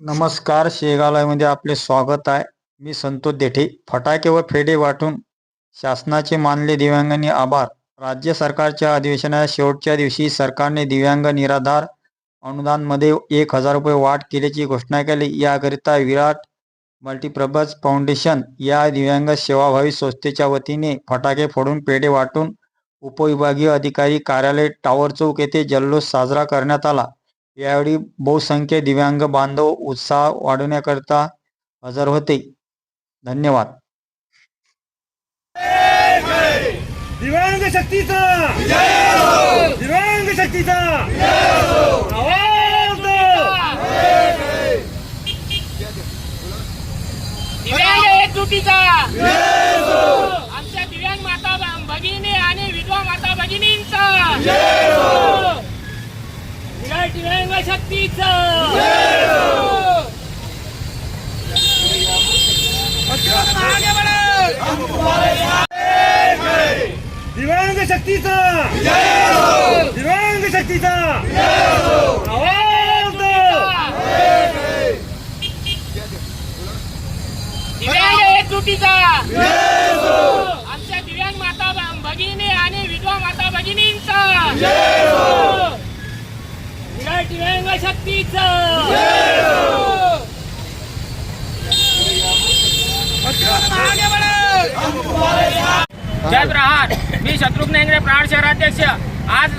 नमस्कार शेगालयमध्ये आपले स्वागत आहे. मी संतोष देठे. फटाके व फेडे वाटून शासनाचे मानले दिव्यांगांनी आभार. राज्य सरकारच्या अधिवेशनाच्या शेवटच्या दिवशी सरकारने दिव्यांग निराधार अनुदानमध्ये एक हजार रुपये वाढ केल्याची घोषणा केली. याकरिता विराट मल्टीप्रबज फाउंडेशन या दिव्यांग सेवाभावी संस्थेच्या वतीने फटाके फोडून पेढे वाटून उपविभागीय अधिकारी कार्यालय टावर चौक येथे जल्लोष साजरा करण्यात आला. यावेळी बहुसंख्य दिव्यांग बांधव उत्साह वाढवण्याकरिता हजर होते. धन्यवाद. दिव्यांग शक्तीचा! दिव्यांग शक्तीचा. दिव्यांग एकजुटीचा आमच्या दिव्यांग माता ब- भगिनी आणि विधवा माता भगिनींचा विराट दिव्यांग शक्तीचा. दिव्यांग शक्तीचा दिव्यांग शक्तीचा. दिव्यांग एकजुटीचा आमच्या दिव्यांग माता ब- भगिनी आणि विधवा माता भगिनींचा विराट दिव्यांग शक्तीचा जय प्रहार. मी शत्रुघ्न इंगळे प्रहार शहराध्यक्ष. आज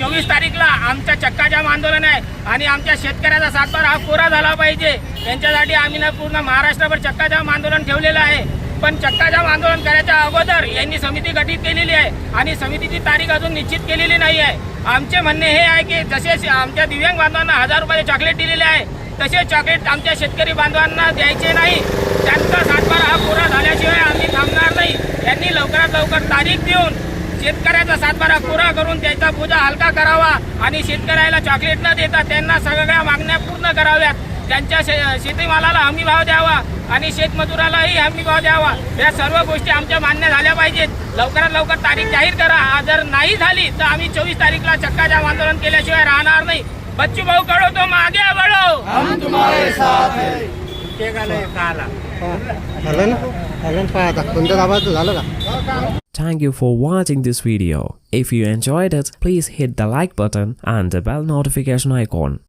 चोवीस तारीखला आमच्या चक्काजाम आंदोलन आहे आणि आमच्या शेतकऱ्याचा सातबार हा पुरा झाला पाहिजे. त्यांच्यासाठी आम्ही ना पूर्ण महाराष्ट्रभर चक्काजाम आंदोलन ठेवलेलं आहे. पण चक्काजाम आंदोलन करायच्या अगोदर यांनी समिती गठीत केलेली आहे आणि समितीची तारीख अजून निश्चित केलेली नाही आहे. आमचे म्हणणे हे आहे की जसे आमच्या दिव्यांग बांधवांना हजार रुपये चॉकलेट दिलेले आहे तसे चॉकलेट आमच्या शेतकरी बांधवांना द्यायचे नाही. त्यांचा सातबारा हा पुरा झाल्याशिवाय आम्ही थांबणार नाही. यांनी लवकरात लवकर तारीख देऊन शेतकऱ्याचा सातबारा पुरा करून त्याचा पूजा हलका करावा आणि शेतकऱ्याला चॉकलेट न देता त्यांना सगळ्या मागण्या पूर्ण कराव्यात. त्यांच्या शे शेतीमालाला हमी भाव द्यावा आणि शेतमजुरालाही हमी भाव द्यावा. या सर्व गोष्टी आमच्या मान्य झाल्या पाहिजेत. लवकरात लवकर तारीख जाहीर करा. जर नाही झाली तर आम्ही चोवीस तारीखला चक्काजाम आंदोलन केल्याशिवाय राहणार नाही. बच्चू भाऊ कळो तो मागे बढो झालं ना? झालं ना? पाय आता. कोणत्या दाबाचं झालं का? Thank you for watching this video. If you enjoyed it, please hit the like button and the bell notification icon.